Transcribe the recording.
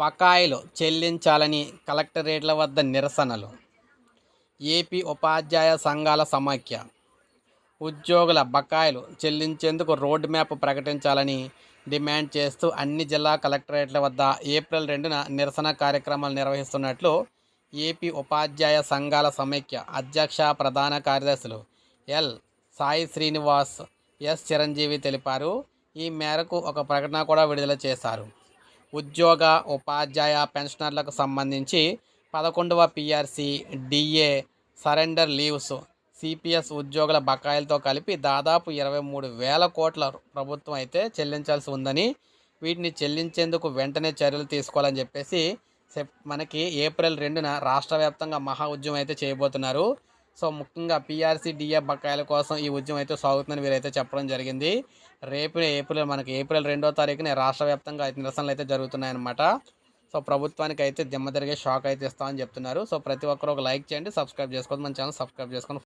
బకాయిలు చెల్లించాలని కలెక్టరేట్ల వద్ద నిరసనలు. ఏపీ ఉపాధ్యాయ సంఘాల సమాఖ్య. ఉద్యోగుల బకాయిలు చెల్లించేందుకు రోడ్ మ్యాప్ ప్రకటించాలని డిమాండ్ చేస్తూ అన్ని జిల్లా కలెక్టరేట్ల వద్ద ఏప్రిల్ రెండున నిరసన కార్యక్రమాలు నిర్వహిస్తున్నట్లు ఏపీ ఉపాధ్యాయ సంఘాల సమైక్య అధ్యక్ష ప్రధాన కార్యదర్శులు ఎల్. సాయి శ్రీనివాస్ ఎస్. చిరంజీవి తెలిపారు. ఈ మేరకు ఒక ప్రకటన కూడా విడుదల చేశారు. ఉద్యోగ ఉపాధ్యాయ పెన్షనర్లకు సంబంధించి పదకొండవ PRC DA surrender leaves CPS ఉద్యోగుల బకాయిలతో కలిపి దాదాపు ఇరవై మూడు వేల కోట్ల ప్రభుత్వం అయితే చెల్లించాల్సి ఉందని వీటిని చెల్లించేందుకు వెంటనే చర్యలు తీసుకోవాలని చెప్పేసి సెప్ మనకి ఏప్రిల్ రెండున రాష్ట్ర వ్యాప్తంగా మహా ఉద్యమం అయితే చేయబోతున్నారు. సో ముఖ్యంగా పిఆర్సీ డిఏ బకాయిల కోసం ఈ ఉద్యమం అయితే సాగుతుందని వీరైతే చెప్పడం జరిగింది. రేపు ఏప్రిల్ మనకి ఏప్రిల్ రెండో తారీఖున రాష్ట్ర వ్యాప్తంగా అయితే నిరసనలు అయితే జరుగుతున్నాయన్నమాట. సో ప్రభుత్వానికి అయితే దిమ్మ తిరిగే షాక్ అయితే ఇస్తామని చెప్తున్నారు. సో ప్రతి ఒక్కరు ఒక లైక్ చేయండి సబ్స్క్రైబ్ చేసుకోండి మన ఛానల్ సబ్స్క్రైబ్ చేసుకొని